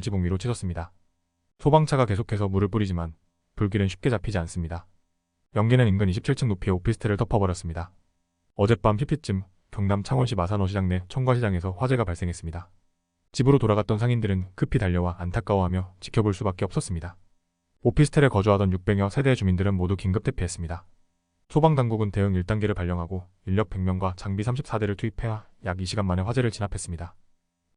지붕 위로 치솟습니다. 소방차가 계속해서 물을 뿌리지만 불길은 쉽게 잡히지 않습니다. 연기는 인근 27층 높이의 오피스텔을 덮어버렸습니다. 어젯밤 피피쯤 경남 창원시 마산어시장 내 청과시장에서 화재가 발생했습니다. 집으로 돌아갔던 상인들은 급히 달려와 안타까워하며 지켜볼 수밖에 없었습니다. 오피스텔에 거주하던 600여 세대의 주민들은 모두 긴급 대피했습니다. 소방당국은 대응 1단계를 발령하고 인력 100명과 장비 34대를 투입해야 약 2시간 만에 화재를 진압했습니다.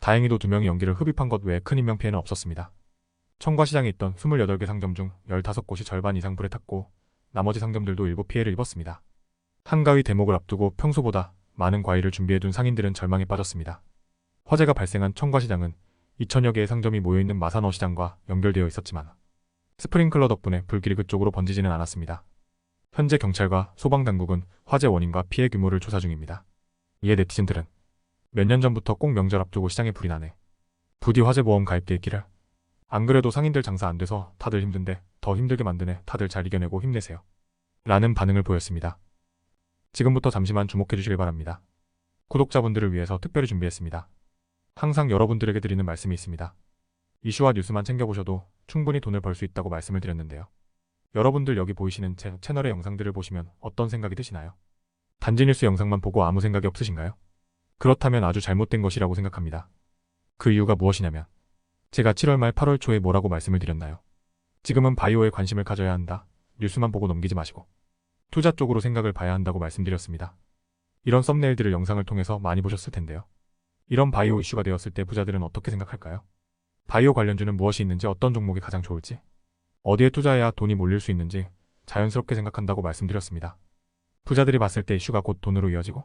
다행히도 2명이 연기를 흡입한 것 외에 큰 인명피해는 없었습니다. 청과시장에 있던 28개 상점 중 15곳이 절반 이상 불에 탔고 나머지 상점들도 일부 피해를 입었습니다. 한가위 대목을 앞두고 평소보다 많은 과일을 준비해둔 상인들은 절망에 빠졌습니다. 화재가 발생한 청과시장은 2천여 개의 상점이 모여있는 마산어 시장과 연결되어 있었지만 스프링클러 덕분에 불길이 그쪽으로 번지지는 않았습니다. 현재 경찰과 소방당국은 화재 원인과 피해 규모를 조사 중입니다. 이에 네티즌들은 몇 년 전부터 꼭 명절 앞두고 시장에 불이 나네. 부디 화재보험 가입돼 있기를. 안 그래도 상인들 장사 안 돼서 다들 힘든데 더 힘들게 만드네. 다들 잘 이겨내고 힘내세요. 라는 반응을 보였습니다. 지금부터 잠시만 주목해 주시길 바랍니다. 구독자분들을 위해서 특별히 준비했습니다. 항상 여러분들에게 드리는 말씀이 있습니다. 이슈와 뉴스만 챙겨보셔도 충분히 돈을 벌 수 있다고 말씀을 드렸는데요. 여러분들 여기 보이시는 제 채널의 영상들을 보시면 어떤 생각이 드시나요? 단지 뉴스 영상만 보고 아무 생각이 없으신가요? 그렇다면 아주 잘못된 것이라고 생각합니다. 그 이유가 무엇이냐면 제가 7월 말 8월 초에 뭐라고 말씀을 드렸나요? 지금은 바이오에 관심을 가져야 한다. 뉴스만 보고 넘기지 마시고 투자 쪽으로 생각을 봐야 한다고 말씀드렸습니다. 이런 썸네일들을 영상을 통해서 많이 보셨을 텐데요. 이런 바이오 이슈가 되었을 때 부자들은 어떻게 생각할까요? 바이오 관련주는 무엇이 있는지 어떤 종목이 가장 좋을지 어디에 투자해야 돈이 몰릴 수 있는지 자연스럽게 생각한다고 말씀드렸습니다. 부자들이 봤을 때 이슈가 곧 돈으로 이어지고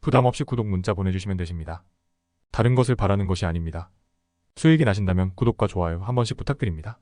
부담 없이 구독 문자 보내주시면 되십니다. 다른 것을 바라는 것이 아닙니다. 수익이 나신다면 구독과 좋아요 한 번씩 부탁드립니다.